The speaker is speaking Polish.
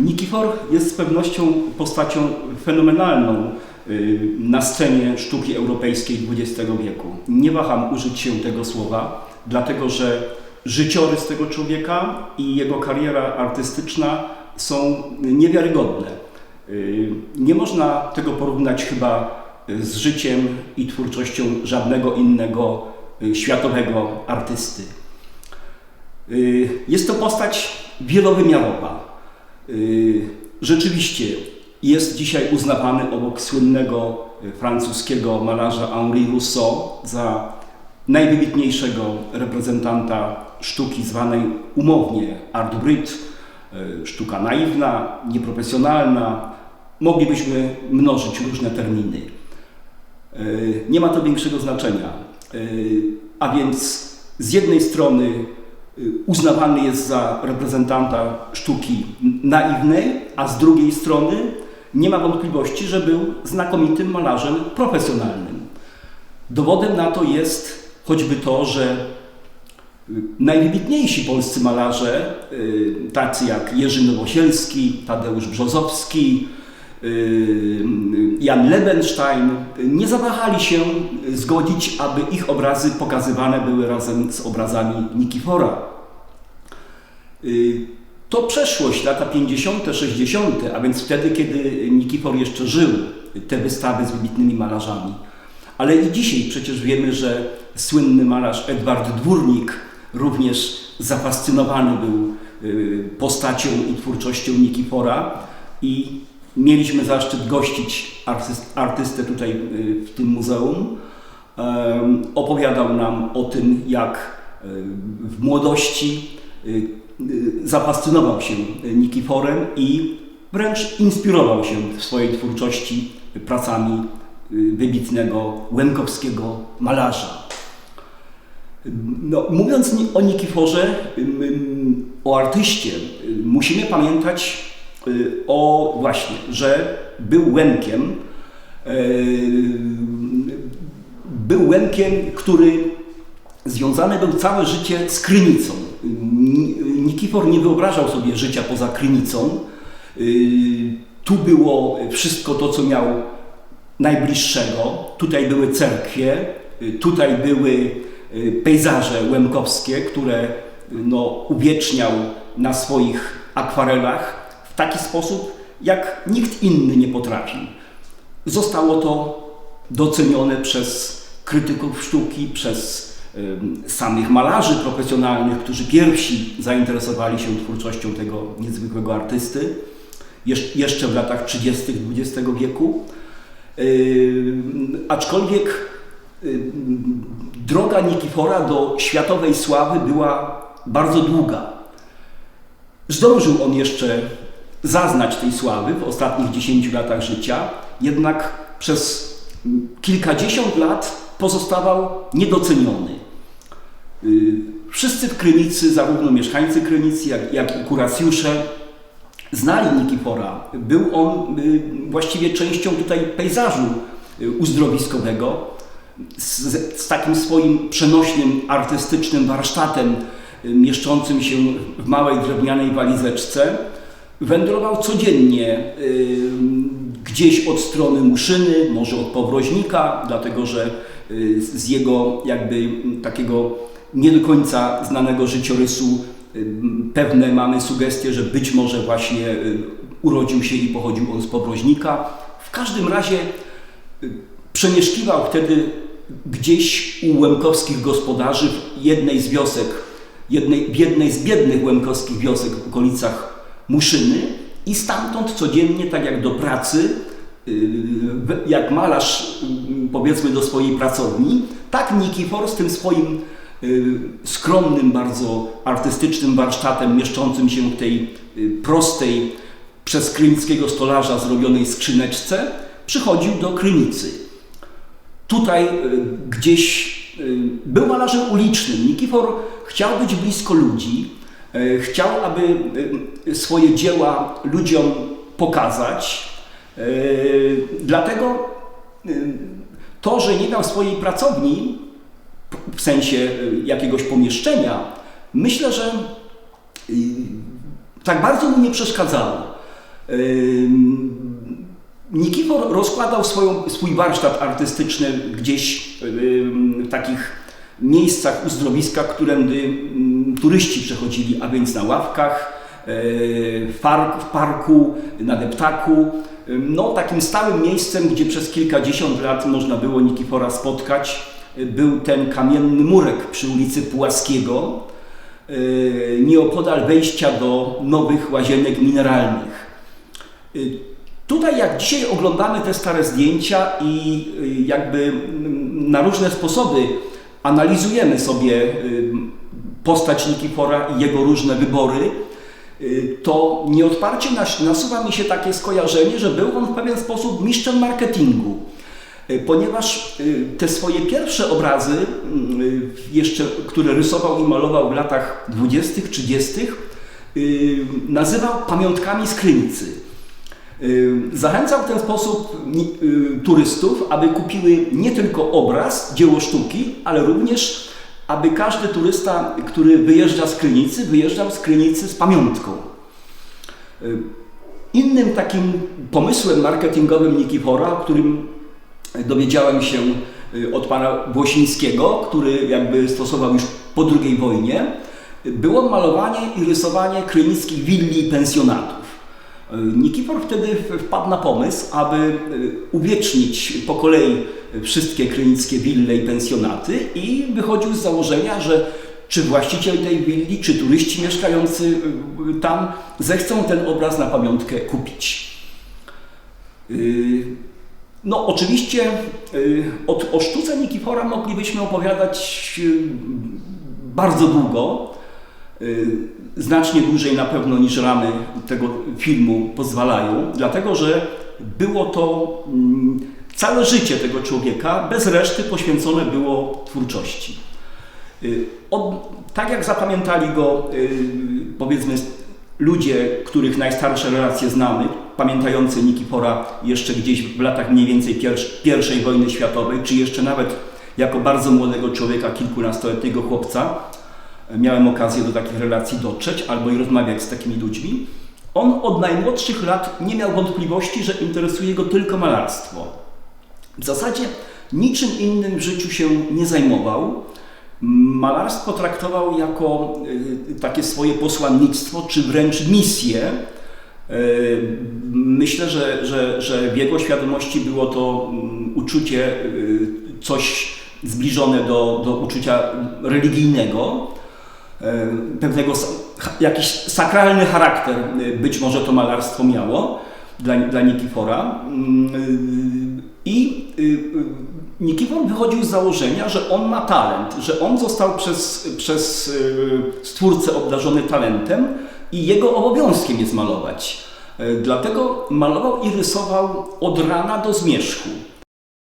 Nikifor jest z pewnością postacią fenomenalną y, na scenie sztuki europejskiej XX wieku. Nie waham użyć się tego słowa, dlatego że życiorys tego człowieka i jego kariera artystyczna są niewiarygodne. Y, Nie można tego porównać chyba z życiem i twórczością żadnego innego y, światowego artysty. Jest to postać wielowymiarowa. Y, Rzeczywiście jest dzisiaj uznawany obok słynnego y, francuskiego malarza Henri Rousseau za najwybitniejszego reprezentanta sztuki zwanej umownie art brut, y, sztuka naiwna, nieprofesjonalna. Moglibyśmy mnożyć różne terminy. Nie ma to większego znaczenia. A więc z jednej strony uznawany jest za reprezentanta sztuki naiwnej, a z drugiej strony nie ma wątpliwości, że był znakomitym malarzem profesjonalnym. Dowodem na to jest choćby to, że y, najwybitniejsi polscy malarze, y, tacy jak Jerzy Nowosielski, Tadeusz Brzozowski, y, Jan Lebenstein, nie zawahali się zgodzić, aby ich obrazy pokazywane były razem z obrazami Nikifora. Y, To przeszłość, lata 50., 60., a więc wtedy, kiedy Nikifor jeszcze żył, te wystawy z wybitnymi malarzami. Ale i dzisiaj przecież wiemy, że słynny malarz Edward Dwórnik również zafascynowany był y, postacią i twórczością Nikifora i mieliśmy zaszczyt gościć artyst, artystę tutaj y, w tym muzeum. Opowiadał nam o tym, jak y, w młodości y, zafascynował się Nikiforem i wręcz inspirował się w swojej twórczości pracami wybitnego łękowskiego malarza. No, mówiąc o Nikiforze, o artyście, musimy pamiętać o właśnie, że był łękiem, y, był łękiem, który związany był całe życie z Krynicą. Ni- Nikifor nie wyobrażał sobie życia poza Krynicą. Y, Tu było wszystko to, co miał najbliższego. Tutaj były cerkwie, y, tutaj były y, pejzaże łemkowskie, które y, no, uwieczniał na swoich akwarelach taki sposób, jak nikt inny nie potrafił. Zostało to docenione przez krytyków sztuki, przez samych malarzy profesjonalnych, którzy pierwsi zainteresowali się twórczością tego niezwykłego artysty, jesz- jeszcze w latach 30. XX wieku. Aczkolwiek droga Nikifora do światowej sławy była bardzo długa. Zdążył on jeszcze zaznać tej sławy w ostatnich 10 latach życia, jednak przez kilkadziesiąt lat pozostawał niedoceniony. Y, Wszyscy w Krynicy, zarówno mieszkańcy Krynicy, jak, jak i kuracjusze, znali Nikifora. Był on y, właściwie częścią tutaj pejzażu y, uzdrowiskowego z, z takim swoim przenośnym, artystycznym warsztatem mieszczącym się w małej drewnianej walizeczce. Wędrował codziennie y, gdzieś od strony Muszyny, może od Powroźnika, dlatego że y, z jego jakby takiego nie do końca znanego życiorysu y, pewne mamy sugestie, że być może właśnie urodził się i pochodził on z Powroźnika. W każdym razie przemieszkiwał wtedy gdzieś u łemkowskich gospodarzy w jednej z wiosek, jednej, w jednej z biednych łemkowskich wiosek w okolicach Muszyny i stamtąd codziennie, tak jak do pracy, yy, jak malarz yy, powiedzmy do swojej pracowni, tak Nikifor z tym swoim yy, skromnym, bardzo artystycznym warsztatem mieszczącym się w tej prostej, przez krynickiego stolarza zrobionej skrzyneczce, przychodził do Krynicy. Tutaj gdzieś był malarzem ulicznym. Nikifor chciał być blisko ludzi, chciał, aby y, swoje dzieła ludziom pokazać. Y, Dlatego to, że nie miał swojej pracowni, w sensie jakiegoś pomieszczenia, myślę, że tak bardzo mu nie przeszkadzało. Nikifor rozkładał swoją, swój warsztat artystyczny gdzieś w takich miejscach, uzdrowiskach, którędy turyści przechodzili, a więc na ławkach, yy, w, park, w parku, na deptaku. No, takim stałym miejscem, gdzie przez kilkadziesiąt lat można było Nikifora spotkać, y, był ten kamienny murek przy ulicy Pułaskiego, yy, nieopodal wejścia do nowych łazienek mineralnych. Tutaj jak dzisiaj oglądamy te stare zdjęcia i jakby na różne sposoby analizujemy sobie postać Nikifora i jego różne wybory, y, to nieodparcie nas- nasuwa mi się takie skojarzenie, że był on w pewien sposób mistrzem marketingu. Y, Ponieważ y, te swoje pierwsze obrazy, jeszcze, które rysował i malował w latach 20., 30., y, nazywał pamiątkami z Krynicy. Y, Zachęcał w ten sposób turystów, aby kupiły nie tylko obraz, dzieło sztuki, ale również, aby każdy turysta, który wyjeżdża z Krynicy, wyjeżdżał z Krynicy z pamiątką. Y, Innym takim pomysłem marketingowym Nikifora, o którym dowiedziałem się y, od pana Włosińskiego, który jakby stosował już po II wojnie, y, było malowanie i rysowanie krynickich willi i pensjonatów. Y, Nikifor wtedy wpadł na pomysł, aby y, uwiecznić po kolei wszystkie krynickie wille i pensjonaty i wychodził z założenia, że czy właściciel tej willi, czy turyści mieszkający y, tam zechcą ten obraz na pamiątkę kupić. No, oczywiście o sztuce Nikifora moglibyśmy opowiadać bardzo długo, znacznie dłużej na pewno niż ramy tego filmu pozwalają, dlatego że było to mm, całe życie tego człowieka, bez reszty poświęcone było twórczości. Y, Od, tak jak zapamiętali go, y, powiedzmy, ludzie, których najstarsze relacje znamy, pamiętający Nikifora jeszcze gdzieś w latach mniej więcej pierwsz, pierwszej wojny światowej, czy jeszcze nawet jako bardzo młodego człowieka, kilkunastoletniego chłopca, miałem okazję do takich relacji dotrzeć albo i rozmawiać z takimi ludźmi. On od najmłodszych lat nie miał wątpliwości, że interesuje go tylko malarstwo. W zasadzie niczym innym w życiu się nie zajmował. Malarstwo traktował jako y, takie swoje posłannictwo, czy wręcz misję. Y, Myślę, że, że, że w jego świadomości było to mm, uczucie y, coś zbliżone do, do uczucia religijnego, pewnego sa- cha- jakiś sakralny charakter y, być może to malarstwo miało dla, dla Nikifora. Mm, y, I Nikifor wychodził z założenia, że on ma talent, że on został przez, przez Stwórcę obdarzony talentem i jego obowiązkiem jest malować. Dlatego malował i rysował od rana do zmierzchu.